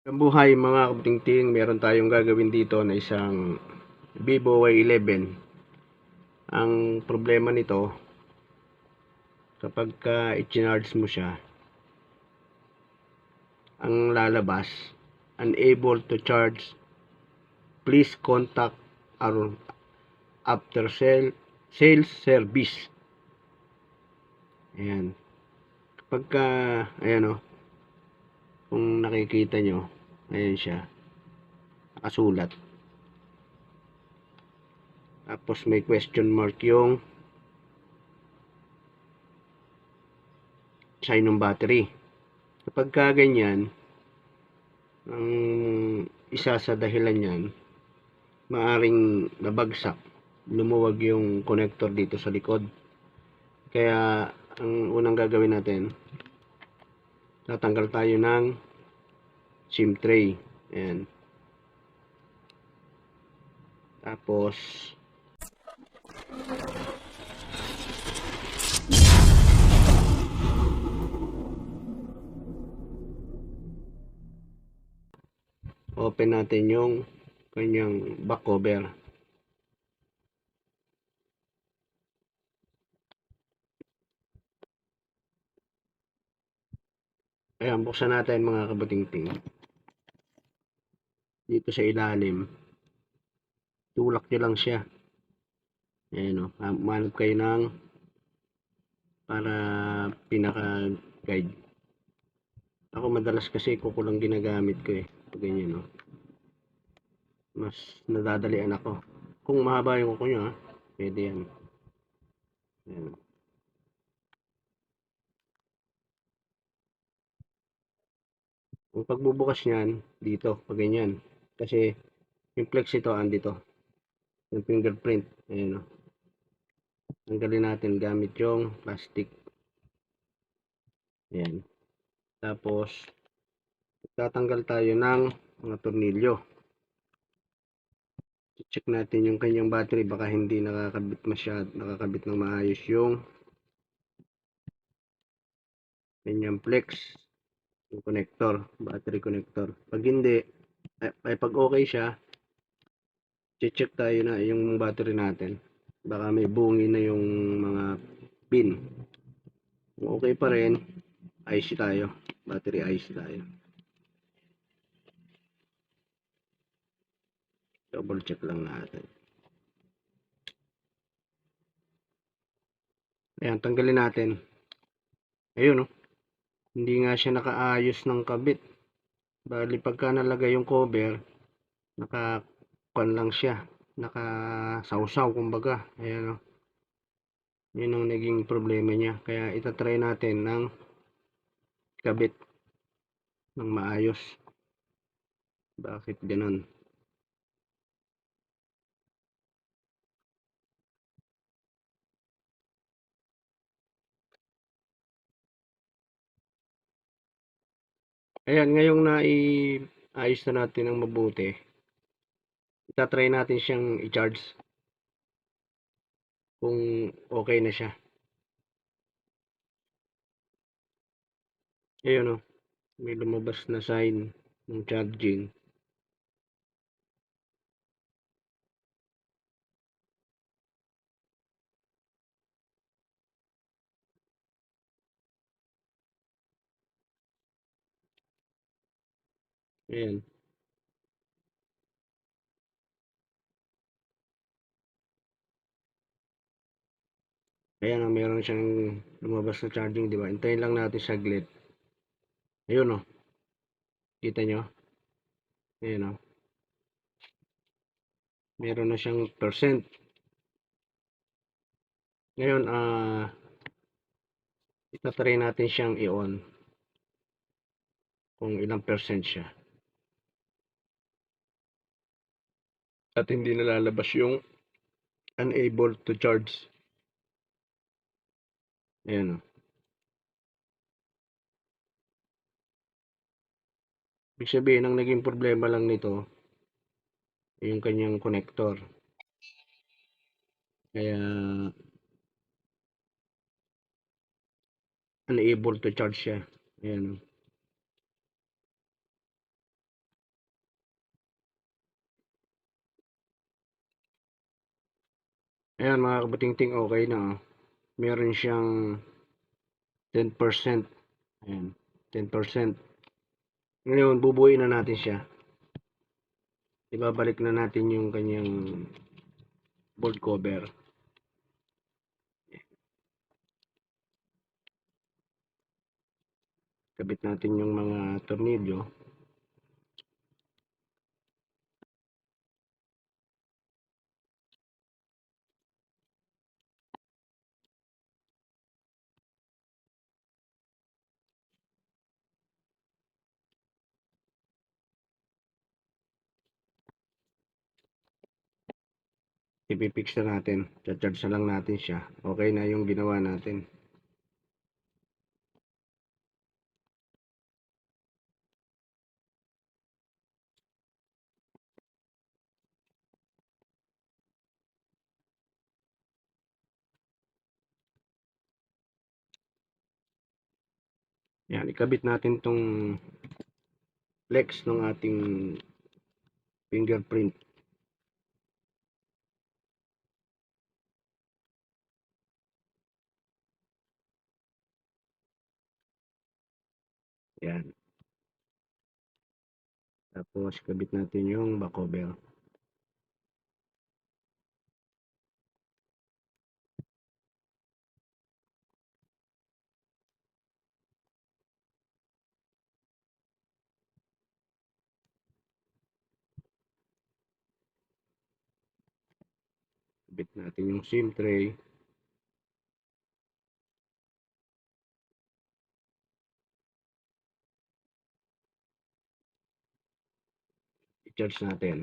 Kabuhay mga kabutingting, meron tayong gagawin dito na isang Vivo Y11. Ang problema nito, kapag ka i-charge mo siya, ang lalabas, unable to charge, please contact our after sale, sales service. Ayan. Kapag ka, ayan o, kung nakikita nyo, ayan siya, nakasulat. Tapos may question mark yung sign ng battery. Kapag ka ganyan, ang isa sa dahilan yan, maaring nabagsak, lumuwag yung connector dito sa likod. Kaya, ang unang gagawin natin, tatanggal tayo ng SIM tray. Ayan. Tapos, open natin yung kanyang back cover. Ayan, buksan natin mga kabatingting. Dito sa ilalim. Tulak nyo lang siya. Ayan o. Manap kayo ng para pinaka-guide. Ako madalas kasi kuko lang ginagamit ko eh. Pag ganyan o. Mas nadadalian ako. Kung mahaba yung kuko nyo ha, pwede yan. Ayan. Ang pagbubukas niyan, dito, pag ganyan. Kasi, yung flex ito, andito. Yung fingerprint. Ayan o. Tanggalin natin gamit yung plastic. Ayan. Tapos, tatanggal tayo ng mga tornilyo. Check natin yung kanyang battery. Baka hindi nakakabit masyad, nakakabit ng maayos yung kanyang flex yung connector, battery connector. Pag hindi, ay, ay pag okay siya, check tayo na yung battery natin. Baka may bungi na yung mga pin. Kung okay pa rin, IC tayo. Battery IC tayo. Double check lang natin. Ayan, tanggalin natin. Ayun, oh. Hindi nga siya nakaayos ng kabit. Bali, pagka nalagay yung cover, nakakuan lang siya. Nakasawsaw, kumbaga. Ayan, oh. Yun ang naging problema niya. Kaya itatry natin ng kabit ng maayos. Bakit ganun? Ayan, ngayong nai-ayos na natin ng mabuti, itatry natin siyang i-charge kung okay na siya. Ayun o, may lumabas na sign ng charging. Ayan. Ayan o, meron siyang lumabas na charging, di ba? Hintayin lang natin saglit. Ayun o. Kita nyo? Ayan o. Meron na siyang percent. Ngayon, ah, itatry natin siyang i-on. Kung ilang percent siya. At hindi nalalabas yung unable to charge. Ayan o. Ibig sabihin, ang naging problema lang nito, yung kanyang connector. Kaya, unable to charge siya. Ayan o. Ayan mga kabuting-ting, okay na. oh. Meron siyang 10%. Ayan, 10%. Ngayon, bubuuin na natin siya. Ibabalik na natin yung kanyang board cover. Kabit natin yung mga tornilyo. Ipipix na natin. Charge na lang natin siya. Okay na yung ginawa natin. Yan, ikabit natin tong flex ng ating fingerprint. Yan. Tapos, kabit natin yung back cover. Kabit natin yung SIM tray. I-charge natin.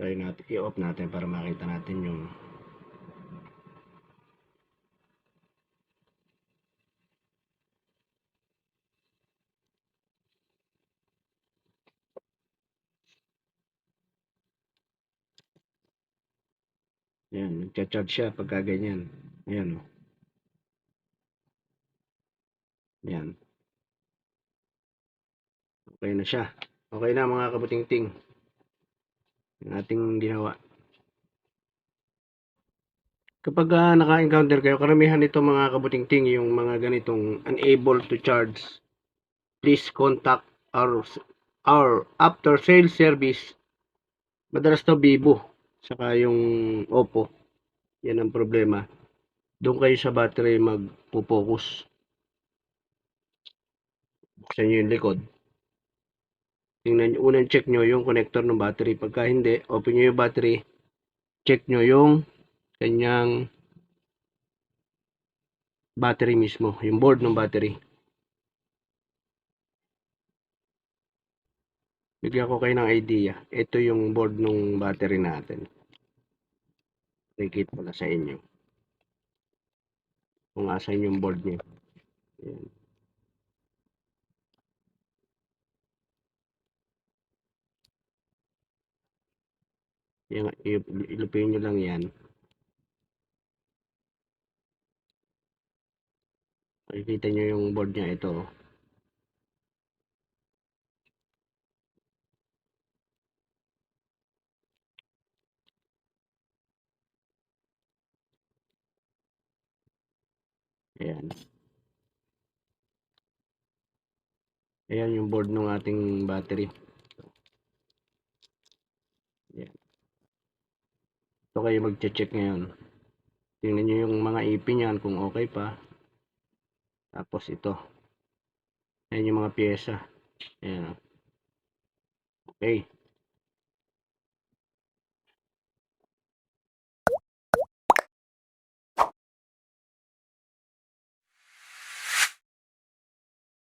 Try natin, i-off natin para makita natin yung Yan, nagcha-charge siya pagka ganyan. Ayan o. Yan. Okay na siya. Okay na mga kabuting-ting. Yung ating ginawa. Kapag ah, naka-encounter kayo, karamihan nito mga kabuting-ting, yung mga ganitong unable to charge, please contact our, our after sales service. Madalas to Vivo, saka yung Oppo. Yan ang problema. Doon kayo sa battery magpo-focus. Buksan nyo yung likod. Tingnan nyo, unang check nyo yung connector ng battery. Pagka hindi, open nyo yung battery. Check nyo yung kanyang battery mismo. Yung board ng battery. Bigyan ko kayo ng idea. Ito yung board ng battery natin. Rekit pala sa inyo. Kung asan yung board niya. Ayan. Yan, i- ilupin nyo lang yan. Makikita nyo yung board niya ito. oh. Ayan. Ayan yung board ng ating battery. Ayan. Ito kayo magche-check ngayon. Tingnan nyo yung mga ipin yan kung okay pa. Tapos ito. Ayan yung mga pyesa. Ayan. Okay.